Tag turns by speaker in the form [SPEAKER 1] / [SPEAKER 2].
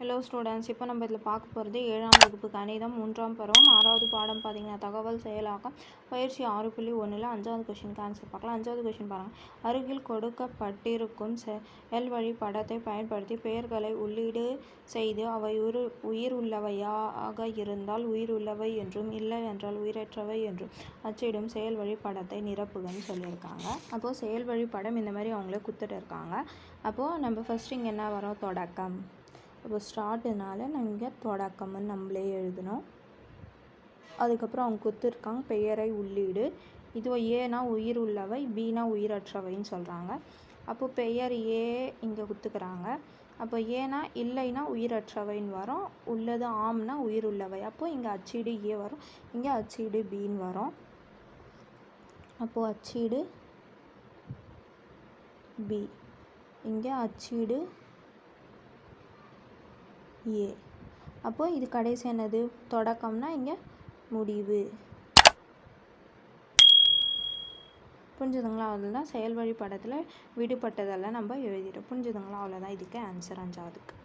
[SPEAKER 1] Hello students இப்போ நம்ம இதில் பார்க்க போகிறது ஏழாம் வகுப்பு கணிதம் மூன்றாம் பருவம் ஆறாவது பாடம் பார்த்தீங்கன்னா தகவல் செயலாக்கம் பயிற்சி ஆறு புள்ளி ஒன்றில் அஞ்சாவது கொஷினுக்கு ஆன்சர் பார்க்கலாம். அஞ்சாவது கொஷின் பாருங்கள் அருகில் கொடுக்கப்பட்டிருக்கும் செயல் வழி படத்தை பயன்படுத்தி பெயர்களை உள்ளீடு செய்து அவை உரு உயிர் உள்ளவையாக இருந்தால் உயிர் உள்ளவை என்றும் இல்லை என்றால் உயிரற்றவை என்றும் அச்சிடும் செயல் வழி படத்தை நிரப்புகன்னு சொல்லியிருக்காங்க. அப்போது செயல் வழி படம் இந்த மாதிரி அவங்களே கொடுத்துட்டு இருக்காங்க. அப்போது நம்ம ஃபஸ்ட்டு இங்கே என்ன வரோம்? தொடக்கம். இப்போ ஸ்டார்ட்னால நான் இங்கே தொடக்கம்னு நம்மளே எழுதணும் அதுக்கப்புறம் அவங்க கொடுத்துருக்காங்க பெயரை உள்ளீடு. இதுவோ ஏனா உயிர் உள்ளவை பீனா உயிரற்றவைன்னு சொல்கிறாங்க அப்போ பெயர் ஏ இங்கே குத்துக்கிறாங்க. அப்போ ஏனா இல்லைன்னா உயிரற்றவைன்னு வரும் உள்ளது ஆம்னா உயிர் உள்ளவை. அப்போது இங்கே அச்சீடு ஏ வரும் இங்கே அச்சீடு பின்னு வரும். அப்போது அச்சீடு பி இங்கே அச்சீடு ஏ. அப்போது இது கடைசி என்னது? தொடக்கம்னா இங்கே முடிவு. புரிஞ்சுதுங்களா? அவ்வளோதான் செயல் வழி படத்தில் விடுபட்டதெல்லாம் நம்ம எழுதிட்டோம். புரிஞ்சுதுங்களா? அவ்வளோதான் இதுக்கு ஆன்சர் அஞ்சாவதுக்கு.